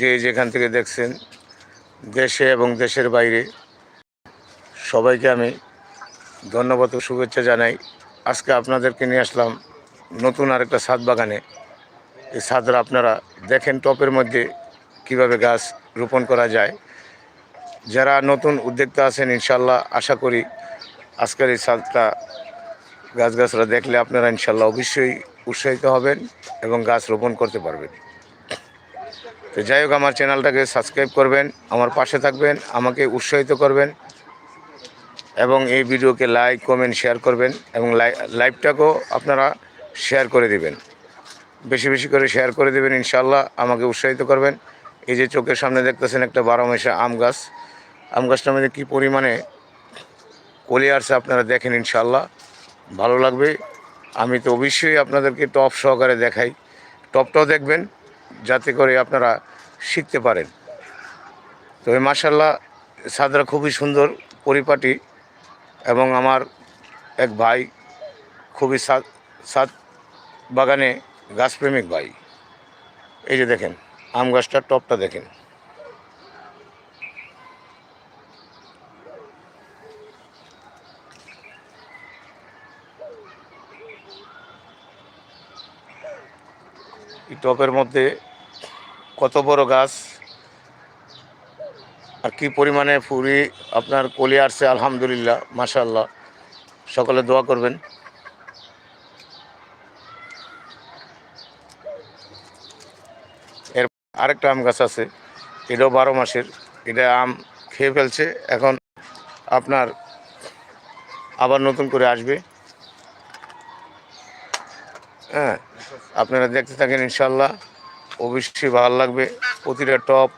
যে যেখান থেকে দেখছেন দেশে এবং দেশের বাইরে, সবাইকে আমি ধন্যবাদ ও শুভেচ্ছা জানাই। আজকে আপনাদেরকে নিয়ে আসলাম নতুন আরেকটা ছাদ বাগানে। এই ছাদরা আপনারা দেখেন টপের মধ্যে কীভাবে গাছ রোপণ করা যায়। যারা নতুন উদ্যোক্তা আছেন ইনশাল্লাহ আশা করি আজকের এই ছাদটা গাছগাছরা দেখলে আপনারা ইনশাল্লাহ অবশ্যই উৎসাহিত হবেন এবং গাছ রোপণ করতে পারবেন। তো যাই হোক, আমার চ্যানেলটাকে সাবস্ক্রাইব করবেন, আমার পাশে থাকবেন, আমাকে উৎসাহিত করবেন, এবং এই ভিডিওকে লাইক, কমেন্ট, শেয়ার করবেন, এবং লাইভটাকেও আপনারা শেয়ার করে দিবেন। বেশি বেশি করে শেয়ার করে দেবেন ইনশাল্লাহ আমাকে উৎসাহিত করবেন। এই যে চোখের সামনে দেখতেছেন একটা বারো মাসে আম গাছ। আম গাছটার মধ্যে কী পরিমাণে কলি আসছে আপনারা দেখেন ইনশাল্লাহ ভালো লাগবে। আমি তো অবশ্যই আপনাদেরকে টপ সহকারে দেখাই। টপটাও দেখবেন। যাতে করে আপনারা শিখতে পারেন। তো এই মাসাল্লাহ সাদরা খুবই সুন্দর পরিপাটি এবং আমার এক ভাই খুবই সাদ সাদ বাগানে গাছপ্রেমিক ভাই। এই যে দেখেন, আম গাছটার টপটা দেখেন। টপের মধ্যে কত বড় গাছ আর কি পরিমাণে ফুরি আপনার কলি আসছে, আলহামদুলিল্লাহ মাশাল্লাহ সকলে দোয়া করবেন। এর আরেকটা আম গাছ আছে, এটাও বারো মাসের, এটা আম খেয়ে ফেলছে, এখন আপনার আবার নতুন করে আসবে। হ্যাঁ আপনারা দেখতে থাকেন ইনশাল্লাহ অবশ্যই ভালো লাগবে। প্রতিটা টপ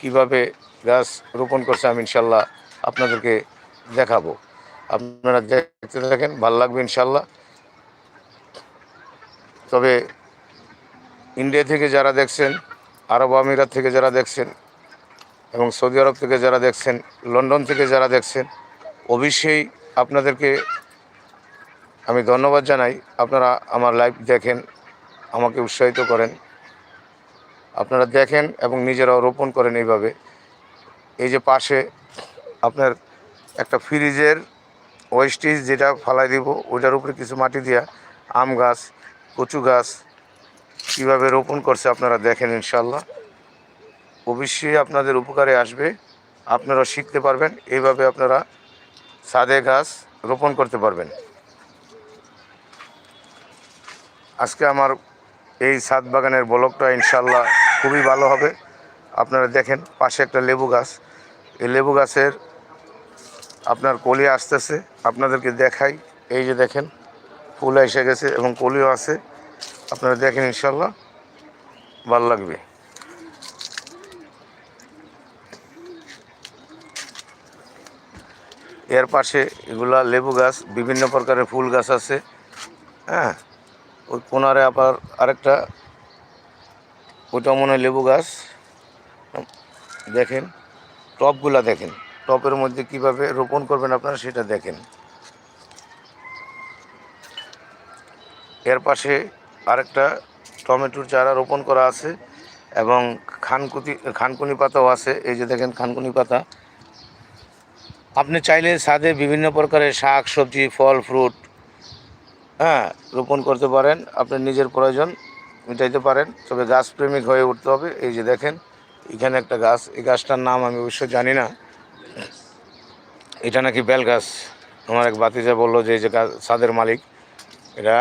কীভাবে গাছ রোপণ করছে আমি ইনশাল্লাহ আপনাদেরকে দেখাবো। আপনারা দেখতে থাকেন, ভালো লাগবে ইনশাল্লাহ তবে ইন্ডিয়া থেকে যারা দেখছেন, আরব আমিরাত থেকে যারা দেখছেন এবং সৌদি আরব থেকে যারা দেখছেন, লন্ডন থেকে যারা দেখছেন, অবশ্যই আপনাদেরকে আমি ধন্যবাদ জানাই। আপনারা আমার লাইভ দেখেন আমাকে উৎসাহিত করেন। আপনারা দেখেন এবং নিজেরাও রোপণ করেন এইভাবে। এই যে পাশে আপনার একটা ফ্রিজের ওয়েস্টেজ যেটা ফালাই দিব, ওইটার উপরে কিছু মাটি দিয়া আম গাছ, কচু গাছ কীভাবে রোপণ করছে আপনারা দেখেন ইনশাল্লাহ অবশ্যই আপনাদের উপকারে আসবে আপনারা শিখতে পারবেন, এইভাবে আপনারা সাদে গাছ রোপণ করতে পারবেন। আজকে আমার এই ছাদ বাগানের ব্লকটা ইনশাল্লাহ খুবই ভালো হবে। আপনারা দেখেন, পাশে একটা লেবু গাছ। এই লেবু গাছের আপনার কলি আসতেছে। আপনাদেরকে দেখাই। এই যে দেখেন, ফুল এসে গেছে এবং কলিও আছে। আপনারা দেখেন ইনশাল্লাহ ভালো লাগবে। এর পাশে এগুলা লেবু গাছ, বিভিন্ন প্রকারের ফুল গাছ আছে। হ্যাঁ? ওই কোনারে আবার আরেকটা ওটা মনে লেবু গাছ। দেখেন, টপগুলা দেখেন, টপের মধ্যে কীভাবে রোপণ করবেন আপনারা সেটা দেখেন। এর পাশে আরেকটা টমেটোর চারা রোপণ করা আছে এবং খানকুতি, খানকুনি পাতাও আছে। এই যে দেখেন খানকুনি পাতা। আপনি চাইলে ছাদে বিভিন্ন প্রকারের শাক, সবজি, ফল, ফ্রুট হ্যাঁ রোপণ করতে পারেন আপনার নিজের প্রয়োজন মেটাইতে পারেন, তবে গাছ প্রেমিক হয়ে উঠতে হবে। এই যে দেখেন, এখানে একটা গাছ, এই গাছটার নাম আমি অবশ্য জানি না। এটা নাকি বেল গাছ। আমার এক বাতিজা বলল যে, এই যে গাছ ছাদের মালিক, এটা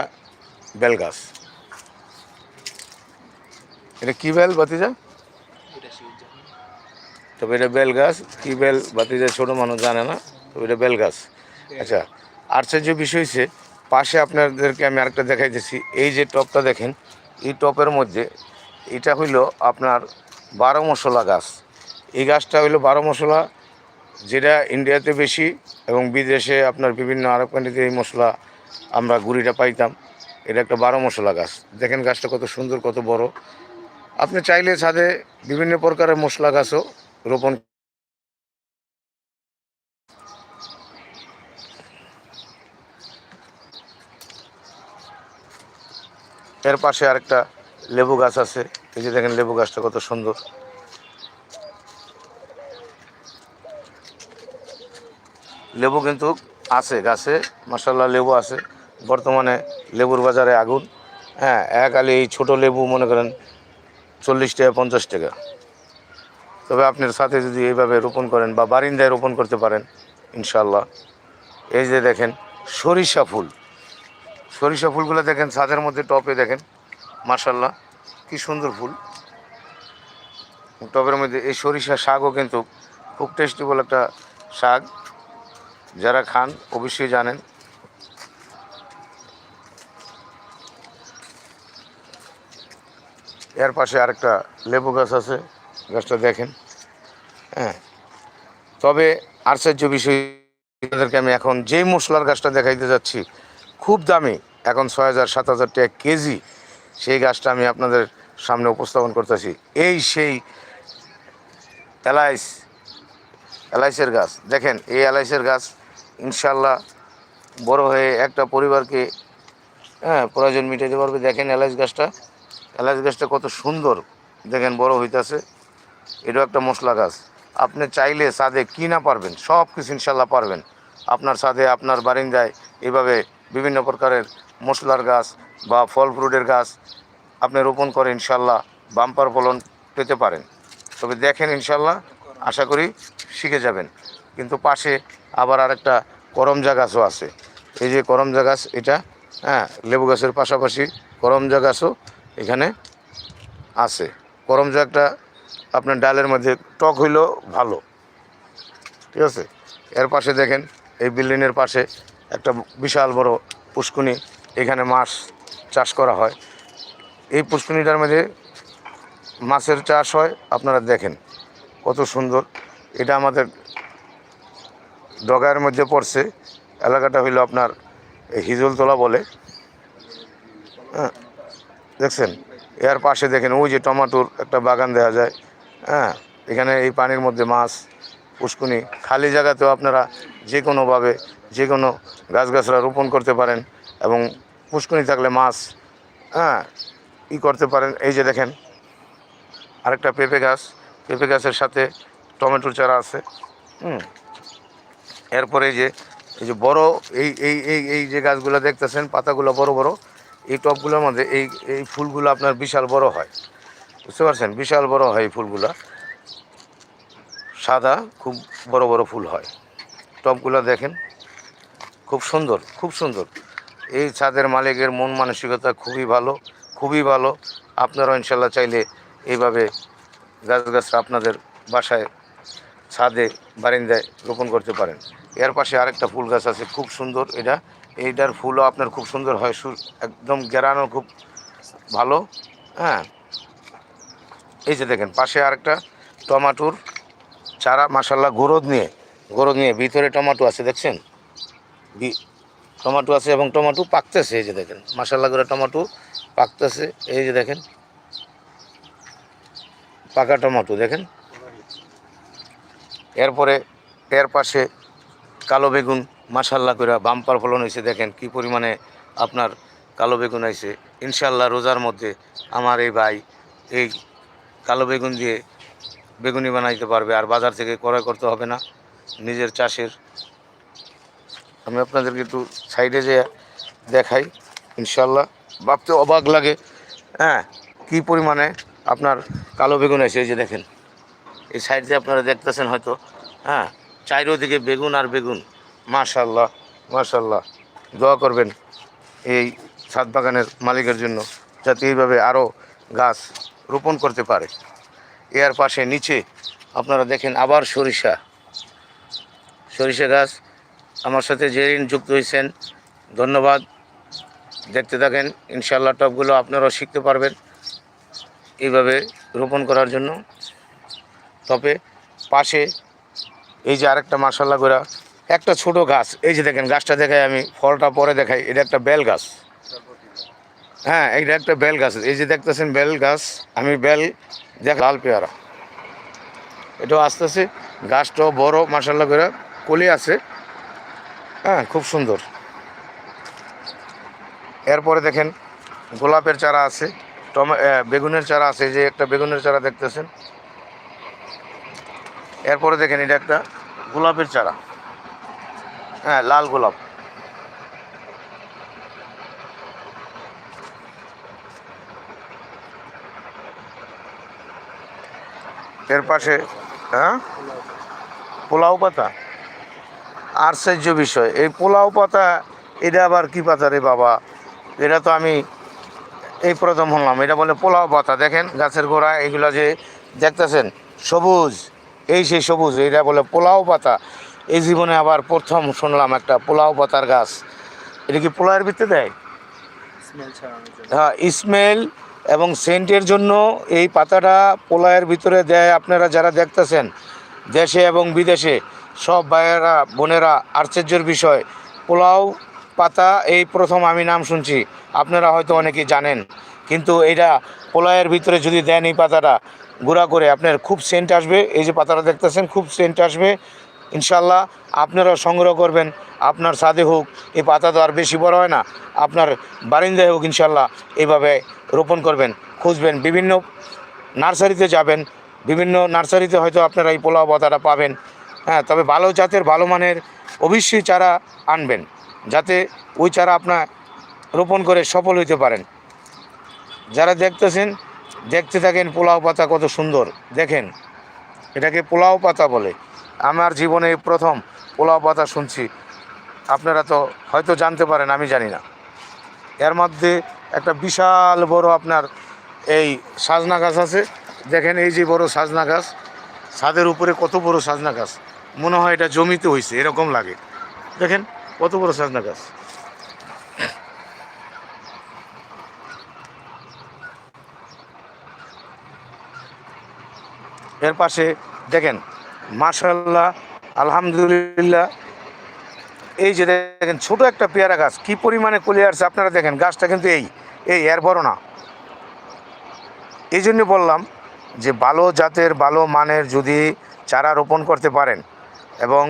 বেল গাছ। এটা কি বেল বাতিজা তবে এটা বেল গাছ, কি বেল বাতিজা ছোটো মানুষ জানে না, তবে এটা বেল গাছ। আচ্ছা আশ্চর্য বিষয় হচ্ছে পাশে আপনাদেরকে আমি আরেকটা দেখাইতেছি। এই যে টপটা দেখেন, এই টপের মধ্যে এটা হইল আপনার বারো মশলা গাছ। এই গাছটা হইল বারো মশলা, যেটা ইন্ডিয়াতে বেশি এবং বিদেশে আপনার বিভিন্ন আরব কান্ট্রিতে এই মশলা আমরা গুড়িটা পাইতাম। এটা একটা বারো মশলা গাছ। দেখেন গাছটা কত সুন্দর, কত বড়। আপনি চাইলে ছাদে বিভিন্ন প্রকারের মশলা গাছও রোপণ এর পাশে আরেকটা লেবু গাছ আছে। এই যে দেখেন লেবু গাছটা কত সুন্দর। লেবু কিন্তু আছে গাছে মার্শাল্লাহ লেবু আছে। বর্তমানে লেবুর বাজারে আগুন। হ্যাঁ এক আলি এই ছোটো লেবু মনে করেন চল্লিশ টাকা, পঞ্চাশ টাকা। তবে আপনার সাথে যদি এইভাবে রোপণ করেন বা বারিন্দায় রোপণ করতে পারেন ইনশাল্লাহ এই যে দেখেন সরিষা ফুল। সরিষা ফুলগুলো দেখেন, ছাদের মধ্যে টপে দেখেন মার্শাল্লাহ কি সুন্দর ফুল। টবের মধ্যে এই সরিষা শাকও কিন্তু খুব টেস্টিবল একটা শাক। যারা খান, অবশ্যই জানেন। এর পাশে আরেকটা লেবু গাছ আছে, গাছটা দেখেন। হ্যাঁ তবে আশ্চর্য বিষয় আমি এখন যেই মশলার গাছটা দেখাইতে যাচ্ছি, খুব দামি। এখন ছয় হাজার, সাত হাজার টাকা কেজি সেই গাছটা আমি আপনাদের সামনে উপস্থাপন করতেছি। এই সেই এলাইস এলাইসের গাছ। দেখেন, এই এলাইসের গাছ ইনশাল্লাহ বড় হয়ে একটা পরিবারকে হ্যাঁ প্রয়োজন মিটাইতে পারবে। দেখেন এলাইচ গাছটা এলাইচ গাছটা কত সুন্দর। দেখেন, বড় হইতাছে। এটাও একটা মশলা গাছ। আপনি চাইলে ছাদে কি না পারবেন সব কিছু ইনশাল্লাহ পারবেন। আপনার ছাদে, আপনার বারিন্দায় এভাবে বিভিন্ন প্রকারের মশলার গাছ বা ফল ফ্রুটের গাছ আপনি রোপণ করে ইনশাল্লাহ বাম্পার ফলন পেতে পারেন। তবে দেখেন ইনশাল্লাহ, আশা করি শিখে যাবেন। কিন্তু পাশে আবার আরেকটা করমজা গাছও আছে। এই যে করমজা গাছ, এটা হ্যাঁ লেবু গাছের পাশাপাশি করমজা গাছও এখানে আছে। করমজা একটা আপনার ডালের মধ্যে টক হইলেও ভালো। ঠিক আছে? এর পাশে দেখেন, এই বিল্ডিংয়ের পাশে একটা বিশাল বড় পুষ্কুনি এখানে মাছ চাষ করা হয়। এই পুষ্কুনিটার মধ্যে মাছের চাষ হয়, আপনারা দেখেন কত সুন্দর। এটা আমাদের ডগায়ের মধ্যে পড়ছে। এলাকাটা হইল আপনার হিজলতলা বলে। হ্যাঁ দেখছেন? এর পাশে দেখেন ওই যে টমাটোর একটা বাগান দেওয়া যায়। হ্যাঁ এখানে এই পানির মধ্যে মাছ, পুষ্কুনি খালি জায়গাতেও আপনারা যে কোনোভাবে যে কোনো গাছগাছরা রোপণ করতে পারেন। এবং পুষ্কুনি থাকলে মাছ হ্যাঁ ই করতে পারেন। এই যে দেখেন, আরেকটা পেঁপে গাছ। পেঁপে গাছের সাথে টমেটোর চারা আছে, হুম। এরপরে এই যে এই যে বড়, এই এই এই এই যে গাছগুলো দেখতেছেন, পাতাগুলো বড় বড়, এই টবগুলোর মধ্যে এই এই ফুলগুলো আপনার বিশাল বড় হয়। বুঝতে পারছেন? বিশাল বড় হয় এই ফুলগুলা। সাদা, খুব বড় বড় ফুল হয়। টবগুলো দেখেন, খুব সুন্দর খুব সুন্দর। এই ছাদের মালিকের মন মানসিকতা খুবই ভালো খুবই ভালো। আপনারাও ইনশাল্লাহ চাইলে এইভাবে গাছগাছরা আপনাদের বাসায় ছাদে বারিন্দায় রোপণ করতে পারেন। এর পাশে আরেকটা ফুল গাছ আছে, খুব সুন্দর এটা। এইটার ফুলও আপনার খুব সুন্দর হয়, সু- একদম গেরানো খুব ভালো হ্যাঁ। এই যে দেখেন, পাশে আরেকটা টমাটোর চারা মাসাল্লাহ গোরদ নিয়ে গোরদ নিয়ে ভিতরে টমাটো আছে, দেখছেন? টমাটো আছে এবং টমাটো পাকতেছে, এই যে দেখেন। মাসাল্লাহ করে টমাটো পাকতেছে, এই যে দেখেন। পাকা টমাটো, দেখেন। এরপরে এর পাশে কালো বেগুন মাসাল্লাহ করে বাম্পার ফলন হয়েছে, দেখেন কি পরিমাণে আপনার কালো বেগুন হয়েছে। ইনশাল্লাহ রোজার মধ্যে আমার এই ভাই এই কালো বেগুন দিয়ে বেগুনি বানাইতে পারবে, আর বাজার থেকে ক্রয় করতে হবে না। নিজের চাষের আমি আপনাদেরকে একটু সাইডে যে দেখাই ইনশাল্লাহ ভাবতে অবাক লাগে হ্যাঁ কি পরিমাণে আপনার কালো বেগুন এই যে দেখেন, এই সাইড আপনারা দেখতেছেন হয়তো হ্যাঁ চারিদিকে বেগুন আর বেগুন। মাশাল্লাহ মাশাল্লাহ দোয়া করবেন এই ছাদ বাগানের মালিকের জন্য, যাতে এইভাবে আরও গাছ রোপণ করতে পারে। এর পাশে নিচে আপনারা দেখেন আবার সরিষা সরিষা গাছ। আমার সাথে জেরিন যুক্ত হয়েছেন। ধন্যবাদ। দেখতে থাকেন ইনশাল্লাহ টপগুলো আপনারাও শিখতে পারবেন এইভাবে রোপণ করার জন্য। তবে পাশে এই যে আরেকটা মার্শাল্লা গোড়া, একটা ছোট গাছ, এই যে দেখেন গাছটা দেখাই আমি, ফলটা পরে দেখাই, এটা একটা বেল গাছ। হ্যাঁ এটা একটা বেল গাছ, এই যে দেখতেছেন বেল গাছ, আমি বেল দেখ, লাল পেয়ারা। এটাও আস্তে আস্তে, গাছটাও বড় মার্শাল্লা করে কলি আছে। হ্যাঁ খুব সুন্দর। এরপরে দেখেন, গোলাপের চারা আছে, টমে বেগুনের চারা আছে যে একটা বেগুনের চারা দেখতেছেন। এরপরে দেখেন, এটা একটা গোলাপের চারা। হ্যাঁ লাল গোলাপ। এর পাশে হ্যাঁ? পোলাও পাতা। আশ্চর্য বিষয়। এই পোলাও পাতা এটা আবার কি পাতা রে বাবা? এটা তো আমি এই প্রথম হলাম। এটা বলে পোলাও পাতা। দেখেন গাছের গোড়া এগুলো যে দেখতেছেন সবুজ। এই সেই সবুজ এটা বলে পোলাও পাতা। এই জীবনে আবার প্রথম শুনলাম একটা পোলাও পাতার গাছ। এটা কি পোলাওয়ের ভিতরে দেয়? হ্যাঁ স্মেল এবং সেন্টের জন্য এই পাতাটা পোলায়ের ভিতরে দেয়। আপনারা যারা দেখতেছেন দেশে এবং বিদেশে সব ভাইয়েরা, বোনেরা, আশ্চর্যের বিষয়, পোলাও পাতা, এই প্রথম আমি নাম শুনছি। আপনারা হয়তো অনেকেই জানেন। কিন্তু এটা পোলায়ের ভিতরে যদি দেন এই পাতাটা, গুঁড়া করে আপনার খুব সেন্ট আসবে। এই যে পাতাটা দেখতেছেন, খুব সেন্ট আসবে। ইনশাল্লাহ আপনারা সংগ্রহ করবেন। আপনার সাথে হোক, এই পাতা তো আর বেশি বড় হয় না। আপনার বারিন্দায় হোক ইনশাল্লাহ এইভাবে রোপণ করবেন, খুঁজবেন। বিভিন্ন নার্সারিতে যাবেন, বিভিন্ন নার্সারিতে হয়তো আপনারা এই পোলাও পাতাটা পাবেন। হ্যাঁ তবে ভালো জাতের, ভালো মানের অবশ্যই চারা আনবেন, যাতে ওই চারা আপনার রোপণ করে সফল হইতে পারেন। যারা দেখতেছেন, দেখতে থাকেন পোলাও পাতা কত সুন্দর, দেখেন, এটাকে পোলাও পাতা বলে। আমার জীবনে প্রথম পোলাও পাতা শুনছি, আপনারা তো হয়তো জানতে পারেন, আমি জানি না। এর মধ্যে একটা বিশাল বড় আপনার এই সাজনা গাছ আছে, দেখেন এই যে বড় সাজনা গাছ, ছাদের উপরে কত বড় সাজনা গাছ। মনে হয় এটা জমিতে হয়েছে এরকম লাগে। দেখেন, কত বড় সাজনা গাছ। এর পাশে দেখেন মাশাল্লাহ আলহামদুলিল্লাহ। এই যে দেখেন, ছোট একটা পেয়ারা গাছ, কি পরিমাণে কলি আসছে, আপনারা দেখেন, গাছটা কিন্তু এই এই, এর বড় না। এই জন্য বললাম যে, ভালো জাতের, ভালো মানের যদি চারা রোপণ করতে পারেন এবং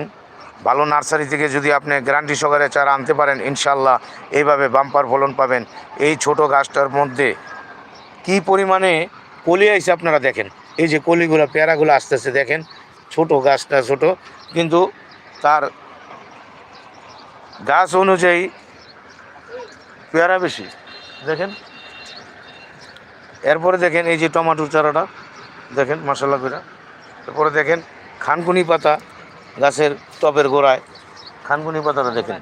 ভালো নার্সারি থেকে যদি আপনি গ্যারান্টি সহকারে চারা আনতে পারেন, ইনশাল্লাহ এইভাবে বাম্পার ফলন পাবেন। এই ছোট গাছটার মধ্যে কি পরিমাণে কলি আইছে আপনারা দেখেন। এই যে কলিগুলো, পেয়ারাগুলো আস্তে আস্তে দেখেন। ছোট গাছটা ছোট, কিন্তু তার গাছ অনুযায়ী পেয়ারা বেশি। দেখেন। এরপরে দেখেন এই যে টমাটো চারাটা। দেখেন মশলা করে এরপরে দেখেন, খানকুনি পাতা। গাছের টবের গোড়ায়। খানকুনি পাতাটা দেখেন।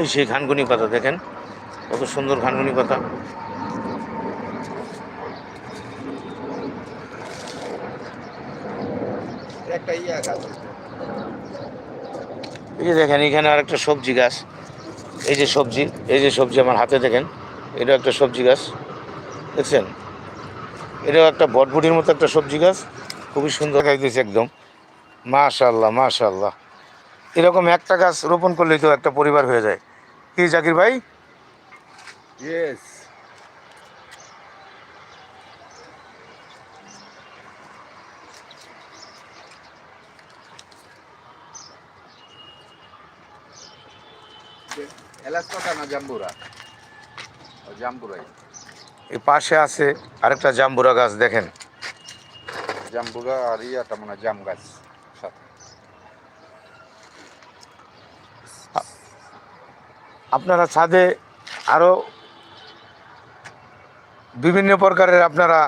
এই সেই খানকুনি পাতা দেখেন। কত সুন্দর খানকুনি পাতা একটা ইয়া গাছ এই যে দেখেন, এখানে আর একটা সবজি গাছ। এই যে সবজি, এই যে সবজি আমার হাতে দেখেন এটা একটা সবজি গাছ। দেখছেন? এটাও একটা বটবুটির মতো একটা সবজি গাছ। খুবই সুন্দর খাইতেছে একদম। মাশাল্লাহ মাশাল্লাহ এরকম একটা গাছ রোপণ করলেই তো একটা পরিবার হয়ে যায়। কি জাকির ভাই? ইয়েস এলাচ না জাম্বুরা জাম্বুরাই এই পাশে আছে আরেকটা জাম্বুরা গাছ দেখেন। জাম্বুরা আর ইয়াটা মনে জাম গাছ আপনারা ছাদে আরও বিভিন্ন প্রকারের আপনারা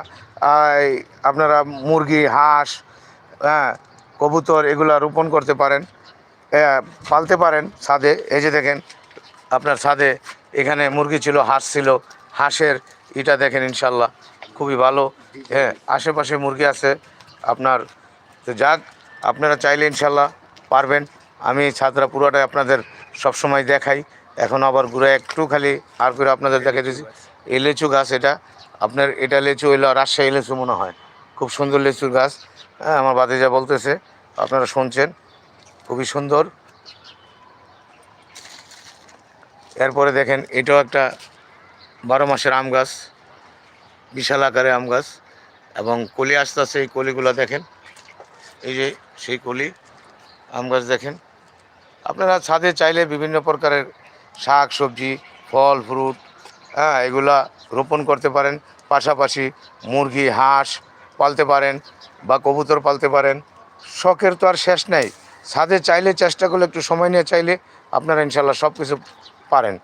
আপনারা মুরগি হাঁস হ্যাঁ কবুতর এগুলা রোপণ করতে পারেন পালতে পারেন ছাদে। এই যে দেখেন আপনার ছাদে এখানে মুরগি ছিল, হাঁস ছিল। হাঁসের এটা দেখেন ইনশাল্লাহ, খুবই ভালো। হ্যাঁ আশেপাশে মুরগি আছে। আপনার তো যাক, আপনারা চাইলে ইনশাল্লাহ পারবেন। আমি ছাদরা পুরোটাই আপনাদের সবসময় দেখাই। এখন আবার ঘুরে একটু খালি আর করে আপনাদের দেখে দিচ্ছি এই লিচু গাছ এটা, আপনার এটা লেচু হইল রাজশাহী লিচু মনে হয়। খুব সুন্দর লিচুর গাছ। হ্যাঁ আমার বাতিজা বলতেছে, আপনারা শুনছেন, খুবই সুন্দর। এরপরে দেখেন, এটাও একটা বারো মাসের আম গাছ, বিশাল আকারে আম গাছ এবং কলি আসতে আসতে এই কলিগুলো দেখেন। এই যে সেই কলি, আম গাছ দেখেন। আপনারা ছাদে চাইলে বিভিন্ন প্রকারের শাক, সবজি, ফল, ফ্রুট হ্যাঁ এগুলা রোপণ করতে পারেন। পাশাপাশি মুরগি, হাঁস পালতে পারেন বা কবুতর পালতে পারেন। শখের তো আর শেষ নেই। ছাদে চাইলে চেষ্টা করলে, একটু সময় নিয়ে চাইলে আপনারা ইনশাল্লাহ সব কিছু পারেন।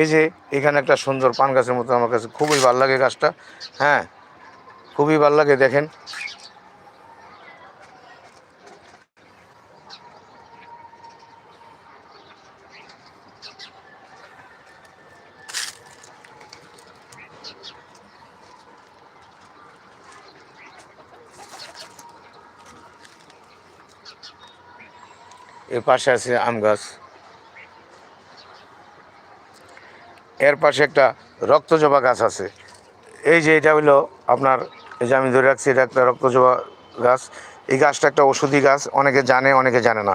এই যে এখানে একটা সুন্দর পান গাছের মতো আমার কাছে খুবই ভালো লাগে গাছটা। হ্যাঁ খুবই ভালো লাগে, দেখেন। এর পাশে আছে আম গাছ। এর পাশে একটা রক্তজবা গাছ আছে। এই যে এটা হইল আপনার, এই যে আমি ধরে রাখছি, এটা একটা রক্তজবা গাছ। এই গাছটা একটা ওষুধি গাছ, অনেকে জানে অনেকে জানে না।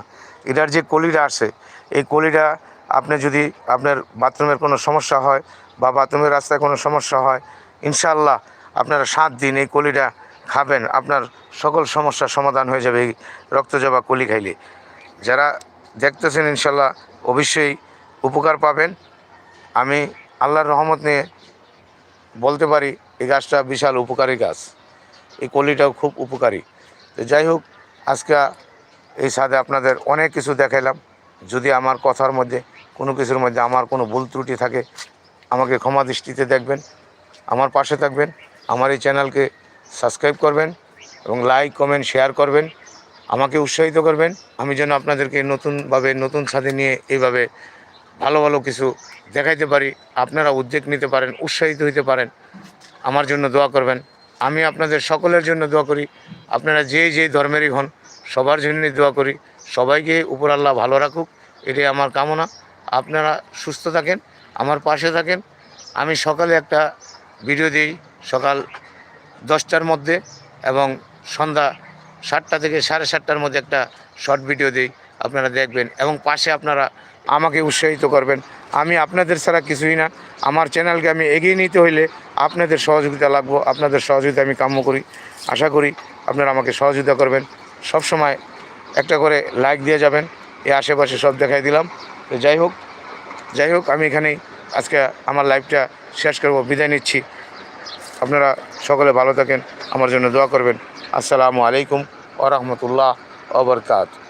এটার যে কলিটা আছে, এই কলিটা আপনি যদি আপনার বাথরুমের কোনো সমস্যা হয় বা বাথরুমের রাস্তায় কোনো সমস্যা হয় ইনশাল্লাহ আপনারা সাত দিন এই কলিটা খাবেন। আপনার সকল সমস্যার সমাধান হয়ে যাবে এই রক্তজবা কলি খাইলে। যারা দেখতেছেন ইনশাল্লাহ অবশ্যই উপকার পাবেন। আমি আল্লাহর রহমত নিয়ে বলতে পারি, এই গাছটা বিশাল উপকারী গাছ। এই কলিটাও খুব উপকারী। তো যাই হোক, আজকে এই সাথে আপনাদের অনেক কিছু দেখাইলাম। যদি আমার কথার মধ্যে, কোনো কিছুর মধ্যে আমার কোনো ভুল ত্রুটি থাকে, আমাকে ক্ষমা দৃষ্টিতে দেখবেন, আমার পাশে থাকবেন, আমার এই চ্যানেলকে সাবস্ক্রাইব করবেন এবং লাইক, কমেন্ট, শেয়ার করবেন, আমাকে উৎসাহিত করবেন। আমি যেন আপনাদেরকে নতুনভাবে নতুন ছাদে নিয়ে এইভাবে ভালো ভালো কিছু দেখাইতে পারি, আপনারা উদ্যোগ নিতে পারেন, উৎসাহিত হইতে পারেন, আমার জন্য দোয়া করবেন। আমি আপনাদের সকলের জন্য দোয়া করি, আপনারা যে যে ধর্মেরই হন, সবার জন্যই দোয়া করি, সবাইকে উপর আল্লাহ ভালো রাখুক, এটাই আমার কামনা। আপনারা সুস্থ থাকেন, আমার পাশে থাকেন। আমি সকালে একটা ভিডিও দিই, সকাল দশটার মধ্যে এবং সন্ধ্যা সাতটা থেকে সাড়ে সাতটার মধ্যে একটা শর্ট ভিডিও দিই, আপনারা দেখবেন এবং পাশে আপনারা আমাকে উৎসাহিত করবেন। আমি আপনাদের ছাড়া কিছুই না, আমার চ্যানেলকে আমি এগিয়ে নিতে হইলে আপনাদের সহযোগিতা লাগবো, আপনাদের সহযোগিতা আমি কাম্য করি। আশা করি আপনারা আমাকে সহযোগিতা করবেন। সব সময় একটা করে লাইক দিয়ে যাবেন এই আশেপাশে সব দেখাই দিলাম। তো যাই হোক যাই হোক, আমি এখানেই আজকে আমার লাইফটা শেষ করব, বিদায় নিচ্ছি। আপনারা সকলে ভালো থাকেন, আমার জন্য দোয়া করবেন। আসসালামু আলাইকুম ওরহমতুল্লাহ wabarakatuh.